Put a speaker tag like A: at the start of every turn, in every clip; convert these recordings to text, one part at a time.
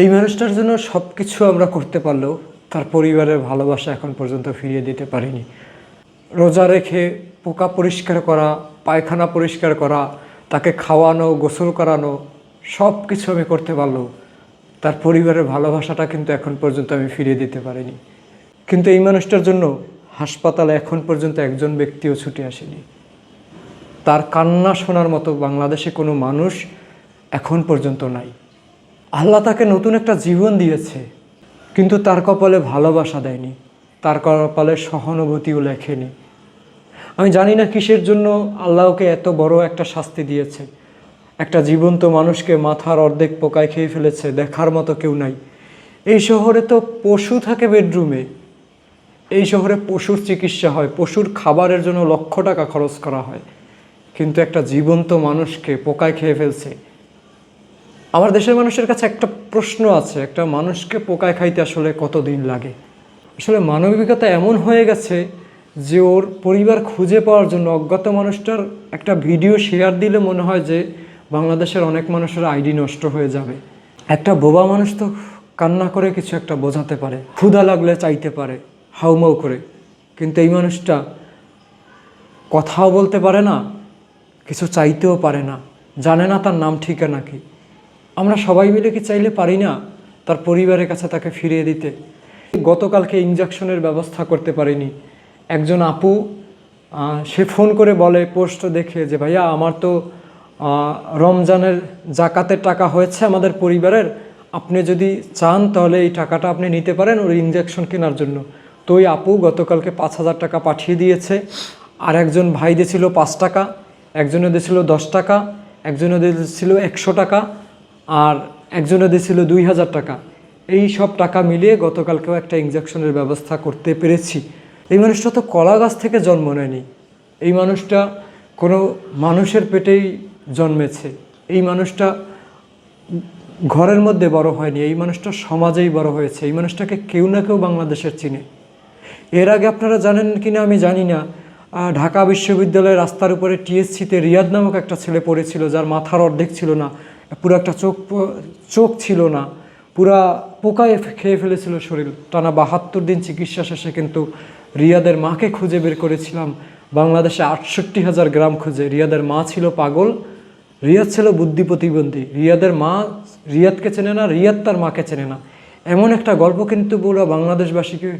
A: এই মানুষটার জন্য সব কিছু আমরা করতে পারলেও তার পরিবারের ভালোবাসা এখন পর্যন্ত ফিরিয়ে দিতে পারিনি। রোজা রেখে পোকা পরিষ্কার করা, পায়খানা পরিষ্কার করা, তাকে খাওয়ানো, গোসল করানো সব কিছু আমি করতে পারলেও তার পরিবারের ভালোবাসাটা কিন্তু এখন পর্যন্ত আমি ফিরিয়ে দিতে পারিনি। কিন্তু এই মানুষটার জন্য হাসপাতালে এখন পর্যন্ত একজন ব্যক্তিও ছুটে আসেনি। তার কান্না শোনার মতো বাংলাদেশে কোনো মানুষ এখন পর্যন্ত নাই। আল্লাহ তাকে নতুন একটা জীবন দিয়েছে, কিন্তু তার কপালে ভালোবাসা দেয়নি, তার কপালে সহানুভূতিও লেখেনি। আমি জানি না কিসের জন্য আল্লাহকে এত বড় একটা শাস্তি দিয়েছে। একটা জীবন্ত মানুষকে মাথার অর্ধেক পোকায় খেয়ে ফেলেছে, দেখার মতো কেউ নাই। এই শহরে তো পশু থাকে বেডরুমে। এই শহরে পশুর চিকিৎসা হয়, পশুর খাবারের জন্য লক্ষ টাকা খরচ করা হয়। কিন্তু একটা জীবন্ত মানুষকে পোকায় খেয়ে ফেলছে আমার দেশের মানুষের কাছে একটা প্রশ্ন আছে, একটা মানুষকে পোকায় খাইতে আসলে কতদিন লাগে? আসলে মানবিকতা এমন হয়ে গেছে যে ওর পরিবার খুঁজে পাওয়ার জন্য অজ্ঞাত মানুষটার একটা ভিডিও শেয়ার দিলে মনে হয় যে বাংলাদেশের অনেক মানুষের আইডি নষ্ট হয়ে যাবে। একটা বোবা মানুষ তো কান্না করে কিছু একটা বোঝাতে পারে, ক্ষুধা লাগলে চাইতে পারে, হাউমাউ করে। কিন্তু এই মানুষটা কথাও বলতে পারে না, কিছু চাইতেও পারে না, জানে না তার নাম ঠিকানা কি। আমরা সবাই মিলে কি চাইলে পারি না তার পরিবারের কাছে তাকে ফিরিয়ে দিতে? গতকালকে ইঞ্জেকশনের ব্যবস্থা করতে পারিনি। একজন আপু সে ফোন করে বলে পোস্ট দেখে যে, ভাইয়া, আমার তো রমজানের জাকাতের টাকা হয়েছে আমাদের পরিবারের। আপনি যদি চান তাহলে এই টাকাটা আপনি নিতে পারেন ওর ইঞ্জেকশন কেনার জন্য। তো ওই আপু গতকালকে পাঁচ হাজার টাকা পাঠিয়ে দিয়েছে। আর একজন ভাই দিয়েছিল পাঁচ টাকা একজনে দিয়েছিল দশ টাকা একজনে দিয়েছিল একশো টাকা। আর একজনে দিয়েছিল দুই হাজার টাকা। এই সব টাকা মিলিয়ে গতকালকেও একটা ইঞ্জেকশনের ব্যবস্থা করতে পেরেছি। এই মানুষটা তো কলা গাছ থেকে জন্ম নেয়নি। এই মানুষটা কোনো মানুষের পেটেই জন্মেছে। এই মানুষটা ঘরের মধ্যে বড় হয়নি। এই মানুষটা সমাজেই বড় হয়েছে। এই মানুষটাকে কেউ না কেউ বাংলাদেশের চিনে। এর আগে আপনারা জানেন কিনা আমি জানি না। ঢাকা বিশ্ববিদ্যালয়ের রাস্তার উপরে টিএসসিতে রিয়াদ নামক একটা ছেলে পড়েছিল, যার মাথার অর্ধেক ছিল না। পুরো একটা চোখ চোখ ছিল না। পুরা পোকায় খেয়ে ফেলেছিল শরীর। টানা বাহাত্তর দিন চিকিৎসা শেষে কিন্তু রিয়াদের মাকে খুঁজে বের করেছিলাম। বাংলাদেশে আটষট্টি হাজার গ্রাম খুঁজে। রিয়াদের মা ছিল পাগল, রিয়াদ ছিল বুদ্ধি প্রতিবন্ধী। রিয়াদের মা রিয়াদকে চেনে না, রিয়াদ তার মাকে চেনে না। এমন একটা গল্প কিন্তু পুরো বাংলাদেশবাসীকে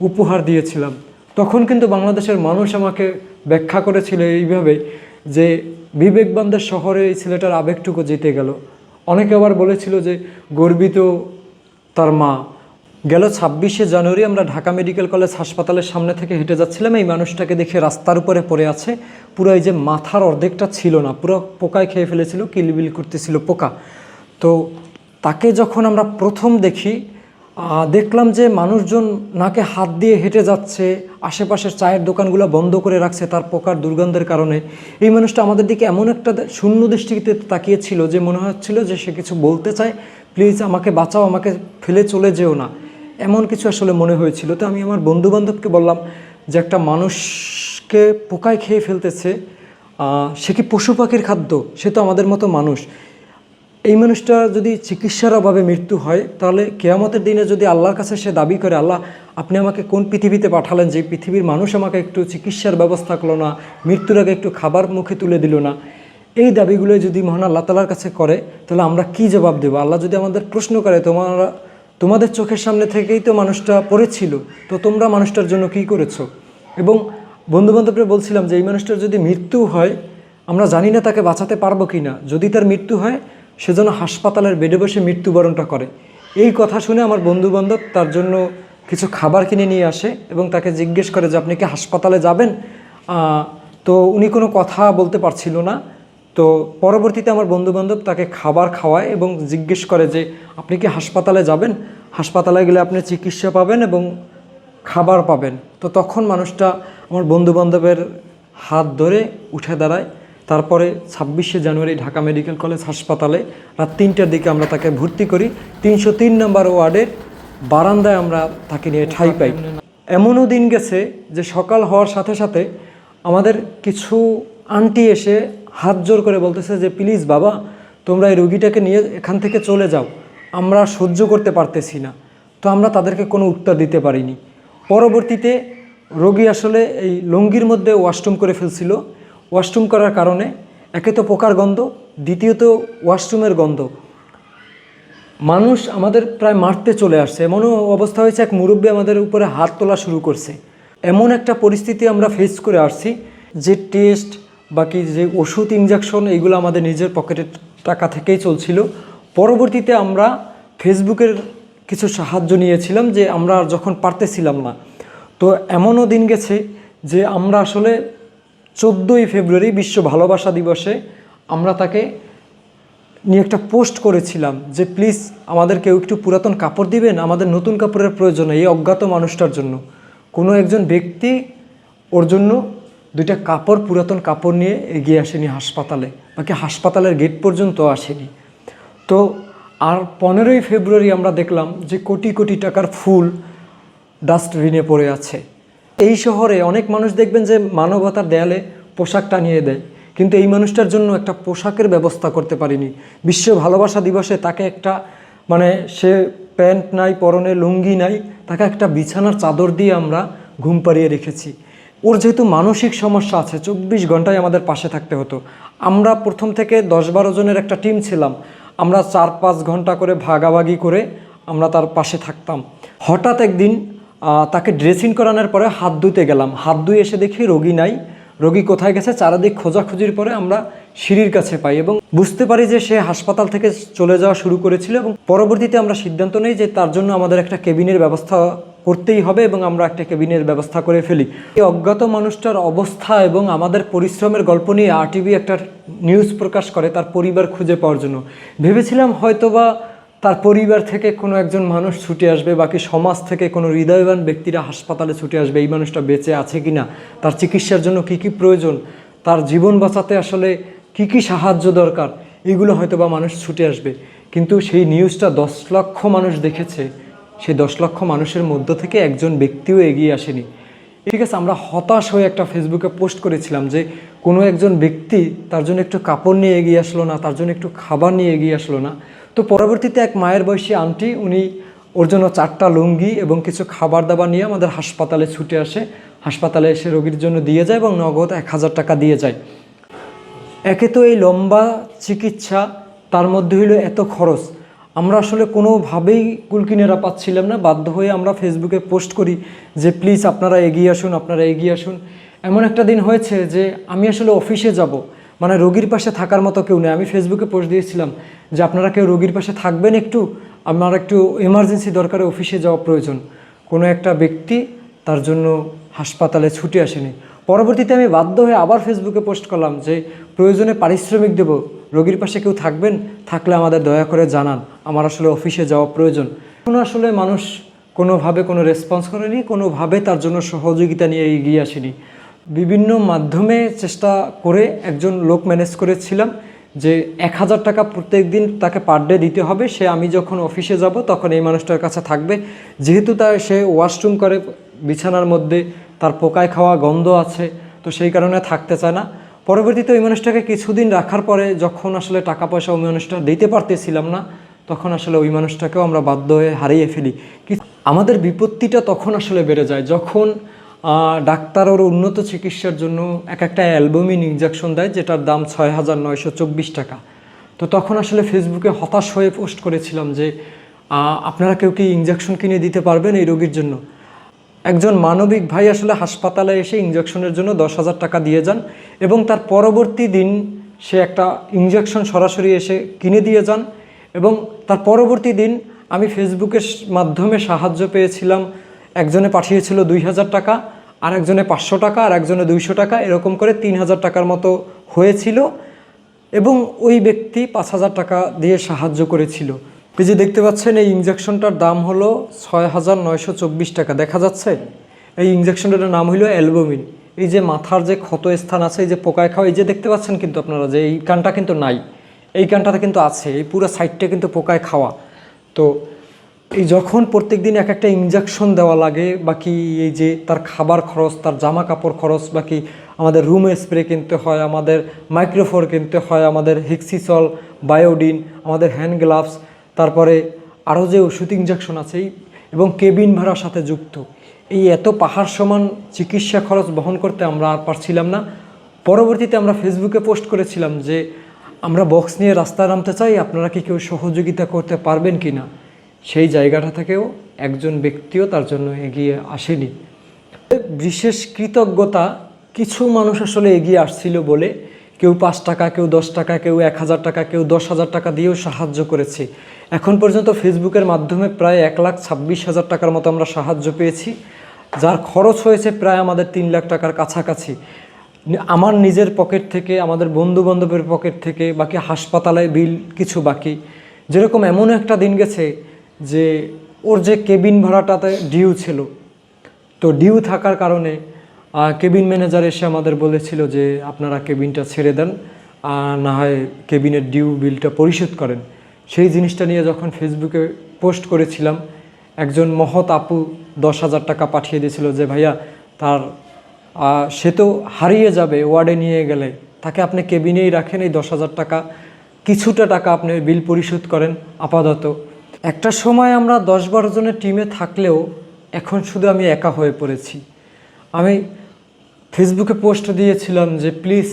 A: উপহার দিয়েছিলাম। তখন কিন্তু বাংলাদেশের মানুষ আমাকে ব্যাখ্যা করেছিল এইভাবে যে বিবেকবানদের শহরে এই ছেলেটার আবেগটুকু জিতে গেল। অনেকে আবার বলেছিল যে, গর্বিত তার মা। গেল ছাব্বিশে জানুয়ারি আমরা ঢাকা মেডিকেল কলেজ হাসপাতালের সামনে থেকে হেঁটে যাচ্ছিলাম। এই মানুষটাকে দেখে রাস্তার উপরে পড়ে আছে। পুরো এই যে মাথার অর্ধেকটা ছিল না, পুরো পোকায় খেয়ে ফেলেছিল, কিলবিল করতেছিল পোকা। তো তাকে যখন আমরা প্রথম দেখি দেখলাম যে মানুষজন নাকে হাত দিয়ে হেঁটে যাচ্ছে, আশেপাশের চায়ের দোকানগুলো বন্ধ করে রাখছে তার পোকার দুর্গন্ধের কারণে। এই মানুষটা আমাদের দিকে এমন একটা শূন্য দৃষ্টিতে তাকিয়েছিল যে মনে হচ্ছিল যে সে কিছু বলতে চায়, প্লিজ আমাকে বাঁচাও, আমাকে ফেলে চলে যেও না। এমন কিছু আসলে মনে হয়েছিল। তো আমি আমার বন্ধু বান্ধবকে বললাম যে একটা মানুষকে পোকায় খেয়ে ফেলতেছে সে কি পশু পাখির খাদ্য? সে তো আমাদের মতো মানুষ। এই মানুষটা যদি চিকিৎসার অভাবে মৃত্যু হয়, তাহলে কেয়ামতের দিনে যদি আল্লাহর কাছে সে দাবি করে, আল্লাহ, আপনি আমাকে কোন পৃথিবীতে পাঠালেন? যে পৃথিবীর মানুষ আমাকে একটু চিকিৎসার ব্যবস্থা করল না, মৃত্যুর আগে একটু খাবার মুখে তুলে দিল না? এই দাবিগুলো যদি মহান আল্লাহ তালার কাছে করে, তাহলে আমরা কি জবাব দেবো? আল্লাহ যদি আমাদের প্রশ্ন করে, তোমরা, তোমাদের চোখের সামনে থেকেই তো মানুষটা পড়েছিল, তো তোমরা মানুষটার জন্য কি করেছ? এবং বন্ধুবান্ধবরা বলছিলাম যে, এই মানুষটার যদি মৃত্যু হয়, আমরা জানি না তাকে বাঁচাতে পারব কি না যদি তার মৃত্যু হয় সেজন্য হাসপাতালের বেডে বসে মৃত্যুবরণটা করে। এই কথা শুনে আমার বন্ধুবান্ধব তার জন্য কিছু খাবার কিনে নিয়ে আসে এবং তাকে জিজ্ঞেস করে যে, আপনি কি হাসপাতালে যাবেন? তো উনি কোনো কথা বলতে পারছিল না। তো পরবর্তীতে আমার বন্ধুবান্ধব তাকে খাবার খাওয়ায় এবং জিজ্ঞেস করে যে, আপনি কি হাসপাতালে যাবেন? হাসপাতালে গেলে আপনি চিকিৎসা পাবেন এবং খাবার পাবেন। তো তখন মানুষটা আমার বন্ধুবান্ধবের হাত ধরে উঠে দাঁড়ায়। তারপরে ছাব্বিশে জানুয়ারি ঢাকা মেডিকেল কলেজ হাসপাতালে রাত তিনটার দিকে আমরা তাকে ভর্তি করি। তিনশো তিন নম্বর ওয়ার্ডের বারান্দায় আমরা তাকে নিয়ে ঠাই পাই। এমনও দিন গেছে যে সকাল হওয়ার সাথে সাথে আমাদের কিছু আন্টি এসে হাত জোর করে বলতেছে যে প্লিজ বাবা তোমরা এই রুগীটাকে নিয়ে এখান থেকে চলে যাও। আমরা সহ্য করতে পারতেছি না। তো আমরা তাদেরকে কোনো উত্তর দিতে পারিনি। পরবর্তীতে রোগী আসলে এই লঙ্গির মধ্যে ওয়াশরুম করে ফেলছিল। ওয়াশরুম করার কারণে, একে তো পোকার গন্ধ, দ্বিতীয়ত ওয়াশরুমের গন্ধ। মানুষ আমাদের প্রায় মারতে চলে আসছে। এমনও অবস্থা হয়েছে, এক মুরব্বী আমাদের উপরে হাত তোলা শুরু করছে। এমন একটা পরিস্থিতি আমরা ফেস করে আসছি, যে টেস্ট বাকি যে ওষুধ ইঞ্জেকশন এইগুলো আমাদের নিজের পকেটের টাকা থেকেই চলছিল। পরবর্তীতে আমরা ফেসবুকের কিছু সাহায্য নিয়েছিলাম, যে আমরা যখন পারতেছিলাম না। তো এমনও দিন গেছে, যে আমরা আসলে চোদ্দোই ফেব্রুয়ারি বিশ্ব ভালোবাসা দিবসে আমরা তাকে নিয়ে একটা পোস্ট করেছিলাম যে, প্লিজ আমাদের কেউ একটু পুরাতন কাপড় দিবেন? আমাদের নতুন কাপড়ের প্রয়োজন এই অজ্ঞাত মানুষটার জন্য। কোনো একজন ব্যক্তি ওর জন্য দুইটা কাপড়, পুরাতন কাপড় নিয়ে এগিয়ে আসেনি হাসপাতালে, বাকি হাসপাতালের গেট পর্যন্ত আসেনি। তো আর পনেরোই ফেব্রুয়ারি আমরা দেখলাম যে, কোটি কোটি টাকার ফুল ডাস্টবিনে পড়ে আছে। এই শহরে অনেক মানুষ দেখবেন যে মানবতার দেয়ালে পোশাক টানিয়ে দেয়, কিন্তু এই মানুষটার জন্য একটা পোশাকের ব্যবস্থা করতে পারিনি। বিশ্ব ভালোবাসা দিবসে তাকে একটা মানে সে প্যান্ট নাই, পরনে লুঙ্গি নাই, তাকে একটা বিছানার চাদর দিয়ে আমরা ঘুম পাড়িয়ে রেখেছি। ওর যেহেতু মানসিক সমস্যা আছে, চব্বিশ ঘন্টায় আমাদের পাশে থাকতে হতো। আমরা প্রথম থেকে দশ বারো জনের একটা টিম ছিলাম। আমরা চার পাঁচ ঘণ্টা করে ভাগাভাগি করে আমরা তার পাশে থাকতাম। হঠাৎ একদিন তাকে ড্রেসিং করানোর পরে হাত ধুতে গেলাম। হাত ধুয়ে এসে দেখি রোগী নাই। রোগী কোথায় গেছে চারাদিক খোঁজাখুঁজির পরে আমরা সিঁড়ির কাছে পাই এবং বুঝতে পারি যে সে হাসপাতাল থেকে চলে যাওয়া শুরু করেছিল এবং পরবর্তীতে আমরা সিদ্ধান্ত নেই যে তার জন্য আমাদের একটা কেবিনের ব্যবস্থা করতেই হবে এবং আমরা একটা কেবিনের ব্যবস্থা করে ফেলি। এই অজ্ঞাত মানুষটার অবস্থা এবং আমাদের পরিশ্রমের গল্প নিয়ে আরটিভি একটা নিউজ প্রকাশ করে তার পরিবার খুঁজে পাওয়ার জন্য। ভেবেছিলাম হয়তোবা তার পরিবার থেকে কোনো একজন মানুষ ছুটে আসবে, বাকি সমাজ থেকে কোনো হৃদয়বান ব্যক্তিরা হাসপাতালে ছুটে আসবে, এই মানুষটা বেঁচে আছে কি না তার চিকিৎসার জন্য কি কি প্রয়োজন, তার জীবন বাঁচাতে আসলে কি কি সাহায্য দরকার, এগুলো হয়তো বা মানুষ ছুটে আসবে। কিন্তু সেই নিউজটা দশ লক্ষ মানুষ দেখেছে, সেই দশ লক্ষ মানুষের মধ্য থেকে একজন ব্যক্তিও এগিয়ে আসেনি। ঠিক আছে, আমরা হতাশ হয়ে একটা ফেসবুকে পোস্ট করেছিলাম যে কোনো একজন ব্যক্তি তার জন্য একটু কাপড় নিয়ে এগিয়ে আসলো না, তার জন্য একটু খাবার নিয়ে এগিয়ে আসলো না। তো পরবর্তীতে এক মায়ের বয়সী আন্টি, উনি ওর জন্য চারটা লুঙ্গি এবং কিছু খাবার দাবার নিয়ে আমাদের হাসপাতালে ছুটে আসে। হাসপাতালে এসে রোগীর জন্য দিয়ে যায় এবং নগদ এক হাজার টাকা দিয়ে যায়। একে তো এই লম্বা চিকিৎসা, তার মধ্যে হইল এত খরচ। আমরা আসলে কোনোভাবেই কুলকিনেরা পাচ্ছিলাম না। বাধ্য হয়ে আমরা ফেসবুকে পোস্ট করি যে, প্লিজ আপনারা এগিয়ে আসুন, আপনারা এগিয়ে আসুন। এমন একটা দিন হয়েছে যে, আমি আসলে অফিসে যাব। মানে রোগীর পাশে থাকার মতো কেউ নেই। আমি ফেসবুকে পোস্ট দিয়েছিলাম যে আপনারা কেউ রোগীর পাশে থাকবেন একটু আমার একটু এমার্জেন্সি দরকারে অফিসে যাওয়া প্রয়োজন। কোনো একটা ব্যক্তি তার জন্য হাসপাতালে ছুটে আসেনি। পরবর্তীতে আমি বাধ্য হয়ে আবার ফেসবুকে পোস্ট করলাম যে প্রয়োজনে পারিশ্রমিক দেব। রোগীর পাশে কেউ থাকবেন, থাকলে আমাদের দয়া করে জানান, আমার আসলে অফিসে যাওয়া প্রয়োজন। কোনো আসলে মানুষ কোনোভাবে কোনো রেসপন্স করেনি, কোনোভাবে তার জন্য সহযোগিতা নিয়ে এগিয়ে আসেনি। বিভিন্ন মাধ্যমে চেষ্টা করে একজন লোক ম্যানেজ করেছিলাম যে এক হাজার টাকা প্রত্যেক দিন তাকে পার ডে দিতে হবে। সে আমি যখন অফিসে যাব তখন এই মানুষটার কাছে থাকবে। যেহেতু তার, সে ওয়াশরুম করে, বিছানার মধ্যে, তার পোকায় খাওয়া গন্ধ আছে, তো সেই কারণে থাকতে চায় না। পরবর্তীতে ওই মানুষটাকে কিছুদিন রাখার পরে যখন আসলে টাকা পয়সা ওই মানুষটা দিতে পারতেছিলাম না, তখন আসলে ওই মানুষটাকেও আমরা বাধ্য হয়ে হারিয়ে ফেলি। আমাদের বিপত্তিটা তখন আসলে বেড়ে যায়। যখন ডাক্তার ওর উন্নত চিকিৎসার জন্য এক একটা অ্যালবমিন ইঞ্জেকশন দেয়, যেটার দাম ছয় হাজার নয়শো চব্বিশ টাকা। তো তখন আসলে ফেসবুকে হতাশ হয়ে পোস্ট করেছিলাম যে আপনারা কেউ কি ইঞ্জেকশন কিনে দিতে পারবেন এই রোগীর জন্য? একজন মানবিক ভাই আসলে হাসপাতালে এসে ইঞ্জেকশনের জন্য দশ হাজার টাকা দিয়ে যান এবং তার পরবর্তী দিন সে একটা ইঞ্জেকশন সরাসরি এসে কিনে দিয়ে যান এবং তার পরবর্তী দিন আমি ফেসবুকের মাধ্যমে সাহায্য পেয়েছিলাম একজনে পাঠিয়েছিল দুই হাজার টাকা আর একজনে পাঁচশো টাকা আর একজনে দুইশো টাকা, এরকম করে তিন হাজার টাকার মতো হয়েছিল এবং ওই ব্যক্তি পাঁচ হাজার টাকা দিয়ে সাহায্য করেছিল। এই যে দেখতে পাচ্ছেন, এই ইঞ্জেকশনটার দাম হলো ছয় হাজার নয়শো চব্বিশ টাকা। দেখা যাচ্ছে, এই ইঞ্জেকশনটার নাম হলো অ্যালবোমিন। এই যে মাথার যে ক্ষত স্থান আছে, এই যে পোকায় খাওয়া, এই যে দেখতে পাচ্ছেন কিন্তু আপনারা যে এই কানটা কিন্তু নাই, এই কানটাতে কিন্তু আছে, এই পুরো সাইডটা কিন্তু পোকায় খাওয়া। তো এই যখন প্রত্যেক দিন এক একটা ইঞ্জেকশন দেওয়া লাগে বাকি এই যে তার খাবার খরচ, তার জামা কাপড় খরচ বাকি আমাদের রুম স্প্রে কিনতে হয়, আমাদের মাইক্রোফোর কিনতে হয়, আমাদের হেক্সিসল বায়োডিন আমাদের হ্যান্ড গ্লাভস তারপরে আরও যে ওষুধ ইঞ্জেকশন আছে এবং কেবিন ভাড়ার সাথে যুক্ত। এই এত পাহাড় সমান চিকিৎসা খরচ বহন করতে আমরা আর পারছিলাম না। পরবর্তীতে আমরা ফেসবুকে পোস্ট করেছিলাম যে, আমরা বক্স নিয়ে রাস্তায় নামতে চাই, আপনারা কি কেউ সহযোগিতা করতে পারবেন কি না সেই জায়গাটা থেকেও একজন ব্যক্তিও তার জন্য এগিয়ে আসেনি। বিশেষ কৃতজ্ঞতা কিছু মানুষ আসলে এগিয়ে আসছিল বলে কেউ পাঁচ টাকা, কেউ দশ টাকা, কেউ এক হাজার টাকা, কেউ দশ হাজার টাকা দিয়েও সাহায্য করেছে। এখন পর্যন্ত ফেসবুকের মাধ্যমে প্রায় এক লাখ ছাব্বিশ হাজার টাকার মতো আমরা সাহায্য পেয়েছি। যার খরচ হয়েছে প্রায় আমাদের তিন লাখ টাকার কাছাকাছি। আমার নিজের পকেট থেকে, আমাদের বন্ধু বান্ধবের পকেট থেকে, বাকি হাসপাতালে বিল কিছু বাকি। যেরকম এমন একটা দিন গেছে যে ওর যে কেবিন ভাড়াটাতে ডিউ ছিল। তো ডিউ থাকার কারণে কেবিন ম্যানেজার এসে আমাদের বলেছিল যে আপনারা কেবিনটা ছেড়ে দেন না হয় কেবিনের ডিউ বিলটা পরিশোধ করেন। সেই জিনিসটা নিয়ে যখন ফেসবুকে পোস্ট করেছিলাম, একজন মহৎ আপু দশ হাজার টাকা পাঠিয়ে দিয়েছিল যে, ভাইয়া, তার সে তো হারিয়ে যাবে ওয়ার্ডে নিয়ে গেলে। তাকে আপনি কেবিনেই রাখেন, এই দশ হাজার টাকা। কিছুটা টাকা আপনি বিল পরিশোধ করেন, আপাতত। একটা সময় আমরা দশ বারো জনের টিমে থাকলেও এখন শুধু আমি একা হয়ে পড়েছি। আমি ফেসবুকে পোস্ট দিয়েছিলাম যে প্লিজ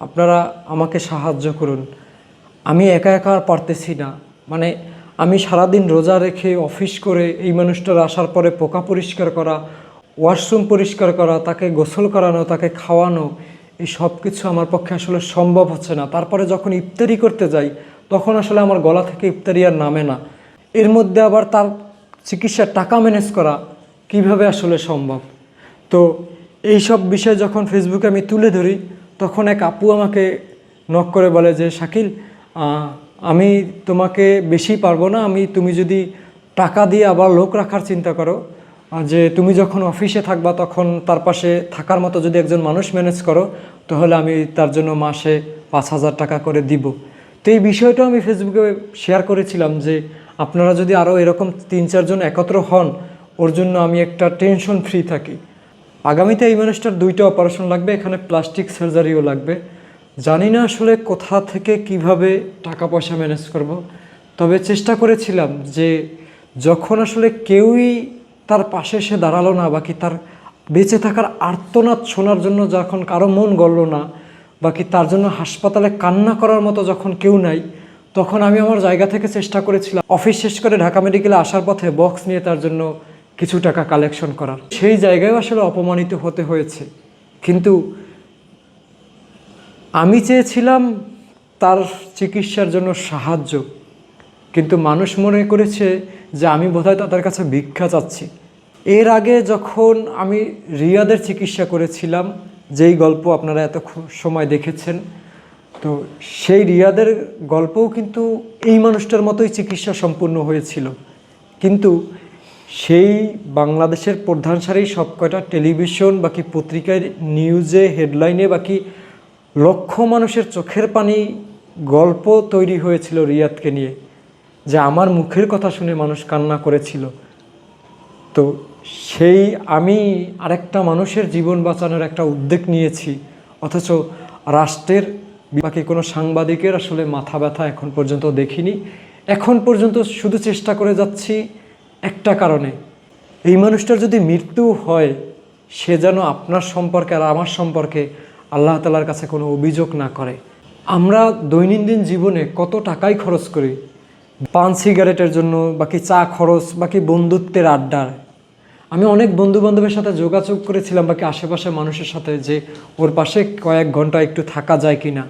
A: আপনারা আমাকে সাহায্য করুন। আমি একা একা আর পারতেছি না। মানে আমি সারাদিন রোজা রেখে অফিস করে এই মানুষটার আসার পরে পোকা পরিষ্কার করা ওয়াশরুম পরিষ্কার করা, তাকে গোসল করানো, তাকে খাওয়ানো, এই সব কিছু আমার পক্ষে আসলে সম্ভব হচ্ছে না। তারপরে যখন ইফতারি করতে যাই, তখন আসলে আমার গলা থেকে ইফতারি আর নামে না। এর মধ্যে আবার তার চিকিৎসার টাকা ম্যানেজ করা কীভাবে আসলে সম্ভব? তো এই সব বিষয় যখন ফেসবুকে আমি তুলে ধরি, তখন এক আপু আমাকে নক করে বলে যে, শাকিল আমি তোমাকে বেশি পারব না, আমি, তুমি যদি টাকা দিয়ে আবার লোক রাখার চিন্তা করো যে তুমি যখন অফিসে থাকবা, তখন তার পাশে থাকার মতো যদি একজন মানুষ ম্যানেজ করো, তাহলে আমি তার জন্য মাসে পাঁচ হাজার টাকা করে দিব। তো এই বিষয়টাও আমি ফেসবুকে শেয়ার করেছিলাম যে আপনারা যদি আরও এরকম তিন চারজন একত্র হন, ওর জন্য আমি একটা টেনশন ফ্রি থাকি। আগামীতে এই মানুষটার দুইটা অপারেশন লাগবে, এখানে প্লাস্টিক সার্জারিও লাগবে। জানি না আসলে কোথা থেকে কীভাবে টাকা পয়সা ম্যানেজ করব, তবে চেষ্টা করেছিলাম যে যখন আসলে কেউই তার পাশে এসে দাঁড়াল না, বাকি তার বেঁচে থাকার আর্তনাদ শোনার জন্য যখন কারও মন গড়ল না, বাকি তার জন্য হাসপাতালে কান্না করার মতো যখন কেউ নাই তখন আমি আমার জায়গা থেকে চেষ্টা করেছিলাম। অফিস শেষ করে ঢাকা মেডিকেলে আসার পথে বক্স নিয়ে তার জন্য কিছু টাকা কালেকশন করার। সেই জায়গায় আসলে অপমানিত হতে হয়েছে। কিন্তু আমি চেয়েছিলাম তার চিকিৎসার জন্য সাহায্য। কিন্তু মানুষ মনে করেছে যে আমি বোধহয় তাদের কাছে ভিক্ষা চাচ্ছি। এর আগে যখন আমি রিয়াদের চিকিৎসা করেছিলাম, যেই গল্প আপনারা এত সময় দেখেছেন তো সেই রিয়াদের গল্পও কিন্তু এই মানুষটার মতোই চিকিৎসা সম্পূর্ণ হয়েছিল। কিন্তু সেই বাংলাদেশের প্রধান সারি সবকটা টেলিভিশন বাকি পত্রিকায় নিউজে হেডলাইনে বাকি লক্ষ মানুষের চোখের পানি গল্প তৈরি হয়েছিল রিয়াদকে নিয়ে, যে আমার মুখের কথা শুনে মানুষ কান্না করেছিল। তো সেই আমি আরেকটা মানুষের জীবন বাঁচানোর একটা উদ্যোগ নিয়েছি, অথচ রাষ্ট্রের বাকি কোনো সাংবাদিকের আসলে মাথা ব্যথা এখন পর্যন্ত দেখিনি। এখন পর্যন্ত শুধু চেষ্টা করে যাচ্ছি একটা কারণে। এই মানুষটার যদি মৃত্যু হয়, সে যেন আপনার সম্পর্কে আর আমার সম্পর্কে আল্লাহ তালার কাছে কোনো অভিযোগ না করে। আমরা দৈনন্দিন জীবনে কত টাকাই খরচ করি? পান সিগারেটের জন্য, বাকি চা খরচ, বাকি বন্ধুত্বের আড্ডার। আমি অনেক বন্ধু বান্ধবের সাথে যোগাযোগ করেছিলাম, বাকি আশেপাশে মানুষের সাথে যে ওর পাশে কয়েক ঘণ্টা একটু থাকা যায় কি না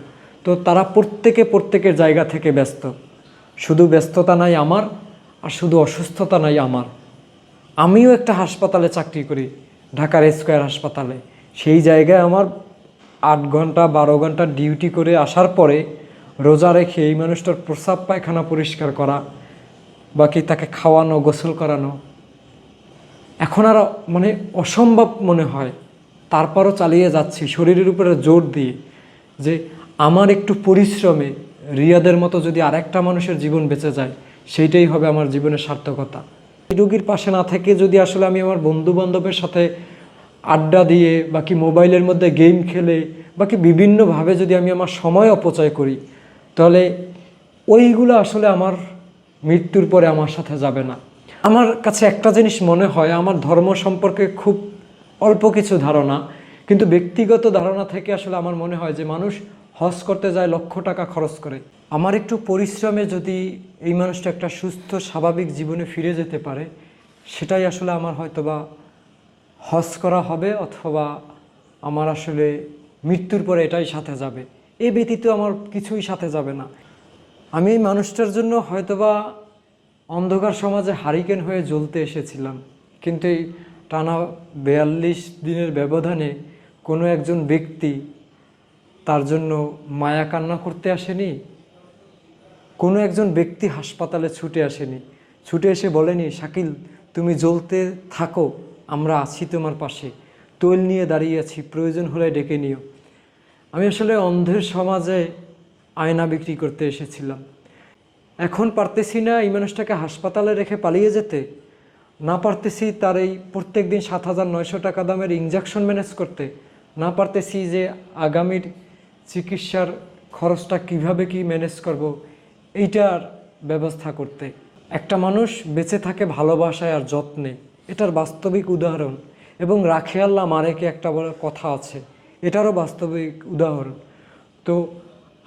A: তো তারা প্রত্যেকে প্রত্যেকের জায়গা থেকে ব্যস্ত। শুধু ব্যস্ততা নাই আমার, আর শুধু অসুস্থতা নাই আমার। আমিও একটা হাসপাতালে চাকরি করি, ঢাকার স্কোয়ার হাসপাতালে। সেই জায়গায় আমার আট ঘণ্টা, বারো ঘণ্টা ডিউটি করে আসার পরে রোজা রেখে এই মানুষটার প্রস্রাব পায়খানা পরিষ্কার করা, বাকি তাকে খাওয়ানো, গোসল করানো। এখন আর মানে অসম্ভব মনে হয়। তারপরও চালিয়ে যাচ্ছি, শরীরের উপরে জোর দিয়ে যে আমার একটু পরিশ্রমে রিয়াদের মতো যদি আরেকটা মানুষের জীবন বেঁচে যায়, সেইটাই হবে আমার জীবনের সার্থকতা। এই রোগীর পাশে না থেকে যদি আসলে আমি আমার বন্ধু বান্ধবের সাথে আড্ডা দিয়ে বাকি মোবাইলের মধ্যে গেম খেলে বাকি বিভিন্নভাবে যদি আমি আমার সময় অপচয় করি, তাহলে ওইগুলো আসলে আমার মৃত্যুর পরে আমার সাথে যাবে না। আমার কাছে একটা জিনিস মনে হয়, আমার ধর্ম সম্পর্কে খুব অল্প কিছু ধারণা, কিন্তু ব্যক্তিগত ধারণা থেকে আসলে আমার মনে হয় যে মানুষ হজ করতে যায়, লক্ষ টাকা খরচ করে। আমার একটু পরিশ্রমে যদি এই মানুষটা একটা সুস্থ, স্বাভাবিক জীবনে ফিরে যেতে পারে, সেটাই আসলে আমার হয়তোবা হজ করা হবে অথবা আমার আসলে মৃত্যুর পরে এটাই সাথে যাবে। এ ব্যতীত আমার কিছুই সাথে যাবে না। আমি এই মানুষটার জন্য হয়তোবা অন্ধকার সমাজে হারিকেন হয়ে জ্বলতে এসেছিলাম। কিন্তু এই টানা বেয়াল্লিশ দিনের ব্যবধানে কোনো একজন ব্যক্তি তার জন্য মায়া কান্না করতে আসেনি? কোনো একজন ব্যক্তি হাসপাতালে ছুটে আসেনি। ছুটে এসে বলেনি, শাকিল, তুমি জ্বলতে থাকো, আমরা আছি তোমার পাশে। তৈল নিয়ে দাঁড়িয়ে আছি, প্রয়োজন হলে ডেকে নিও। আমি আসলে অন্ধের সমাজে আয়না বিক্রি করতে এসেছিলাম। এখন পারতেছি না এই মানুষটাকে হাসপাতালে রেখে পালিয়ে যেতে। না পারতেছি তার এই প্রত্যেক দিন সাত হাজার নয়শো টাকা দামের ইঞ্জেকশন ম্যানেজ করতে। না পারতেছি যে আগামীর চিকিৎসার খরচটা কীভাবে কি ম্যানেজ করব, এইটার ব্যবস্থা করতে। একটা মানুষ বেঁচে থাকে ভালোবাসায় আর যত্নে, এটার বাস্তবিক উদাহরণ। এবং রাখে আল্লাহ মারেকে একটা বড় কথা আছে, এটারও বাস্তবিক উদাহরণ। তো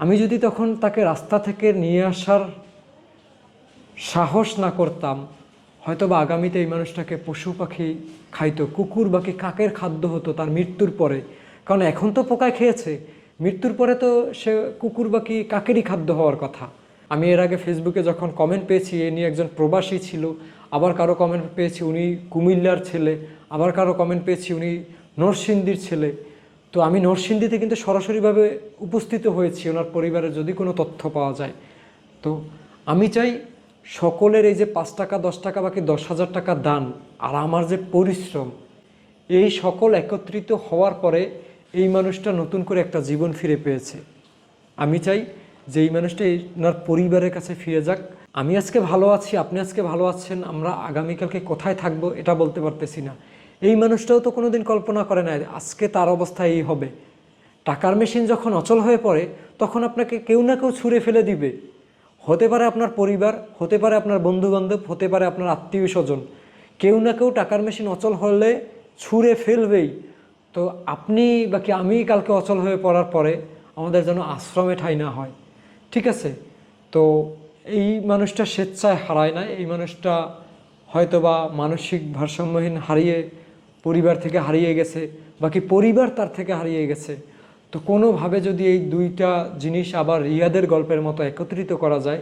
A: আমি যদি তখন তাকে রাস্তা থেকে নিয়ে আসার সাহস না করতাম হয়তো বা আগামীতে এই মানুষটাকে পশু পাখি খাইতো, কুকুর বাকি কাকের খাদ্য হতো তার মৃত্যুর পরে। কারণ এখন তো পোকায় খেয়েছে মৃত্যুর পরে তো সে কুকুর বা কি কাকেরই খাদ্য হওয়ার কথা? আমি এর আগে ফেসবুকে যখন কমেন্ট পেয়েছি, এ নিয়ে একজন প্রবাসী ছিল, আবার কারও কমেন্ট পেয়েছি, উনি কুমিল্লার ছেলে, আবার কারও কমেন্ট পেয়েছি, উনি নরসিংদীর ছেলে। তো আমি নরসিংদীতে কিন্তু সরাসরিভাবে উপস্থিত হয়েছি, ওনার পরিবারের যদি কোনো তথ্য পাওয়া যায়। তো আমি চাই সকলের এই যে পাঁচ টাকা, দশ টাকা বাকি দশ হাজার টাকা দান আর আমার যে পরিশ্রম, এই সকল একত্রিত হওয়ার পরে এই মানুষটা নতুন করে একটা জীবন ফিরে পেয়েছে। আমি চাই যে এই মানুষটা ওনার পরিবারের কাছে ফিরে যাক। আমি আজকে ভালো আছি, আপনি আজকে ভালো আছেন, আমরা আগামীকালকে কোথায় থাকব এটা বলতে পারতেছি না। এই মানুষটাও তো কোনোদিন কল্পনা করে না আজকে তার অবস্থা এই হবে। টাকার মেশিন যখন অচল হয়ে পড়ে, তখন আপনাকে কেউ না কেউ ছুঁড়ে ফেলে দিবে। হতে পারে আপনার পরিবার, হতে পারে আপনার বন্ধুবান্ধব, হতে পারে আপনার আত্মীয় স্বজন। কেউ না কেউ টাকার মেশিন অচল হলে ছুঁড়ে ফেলবেই। তো আপনি বা কি আমি কালকে অচল হয়ে পড়ার পরে আমাদের যেন আশ্রমে ঠাই না হয়। ঠিক আছে? তো এই মানুষটা স্বেচ্ছায় হারায় না এই মানুষটা হয়তোবা মানসিক ভারসাম্যহীন হারিয়ে পরিবার থেকে হারিয়ে গেছে বাকি পরিবার তার থেকে হারিয়ে গেছে। তো কোনোভাবে যদি এই দুইটা জিনিস আবার রিয়াদের গল্পের মতো একত্রিত করা যায়।